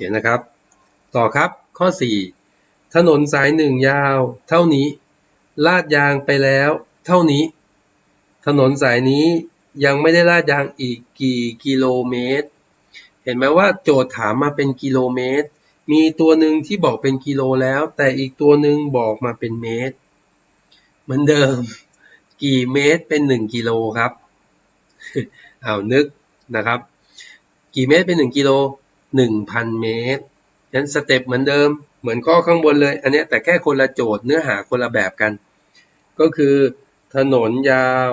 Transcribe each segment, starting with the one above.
ขียนนะครับ ต่อครับข้อ 4 ถนนสายหนึ่งยาว เท่านี้ ลาดยางไปแล้ว เท่านี้ ถนนสายนี้ยังไม่ได้ลาดยางอีกกี่กิโลเมตร เห็นไหมว่าโจทย์ถามมาเป็นกิโลเมตร มีตัวหนึ่งที่บอกเป็นกิโลแล้ว แต่อีกตัวหนึ่งบอกมาเป็นเมตร เหมือนเดิม กี่เมตรเป็น 1 กิโลครับเอานึกนะครับ กี่เมตรเป็น 1 กิโล 1,000 เมตรนั้นสเต็ปเหมือนเดิม เหมือนข้อข้างบนเลย อันนี้แต่แค่คนละโจทย์เนื้อหาคนละแบบกัน ก็คือถนนยาว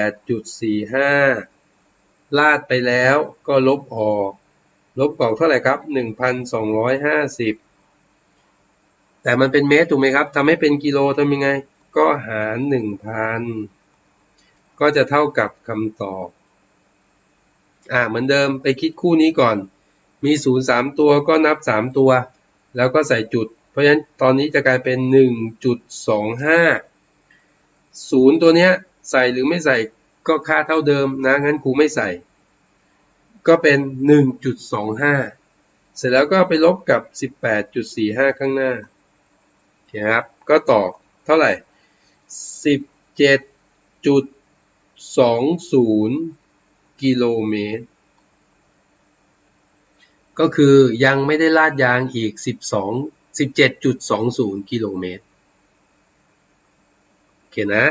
18.45 ลาดไปแล้วก็ลบออก ลบออกเท่าไหร่ครับ 1,250 แต่มันเป็นเมตรถูกไหมครับทำให้เป็นกิโลทำยังไง ก็หาร 1,000 ก็จะเท่ากับคำตอบ อ่าเหมือนเดิมไปคิดคู่นี้ก่อน มี0 3ตัวก็นับ3ตัว แล้วก็ใส่จุด เพราะฉะนั้นตอนนี้จะกลายเป็น1.25 0ตัวเนี้ยใส่หรือไม่ใส่ก็ค่าเท่าเดิมนะงั้นครูไม่ใส่ ก็เป็น 1.25 เสร็จแล้วก็ไปลบกับ 18.45 ข้างหน้าโอเคครับ ก็ตอบเท่าไหร่ 17.20 กิโลเมตร ก็คือยังไม่ได้ลาดยางอีก 12 17.20 กิโลเมตร โอเคนะ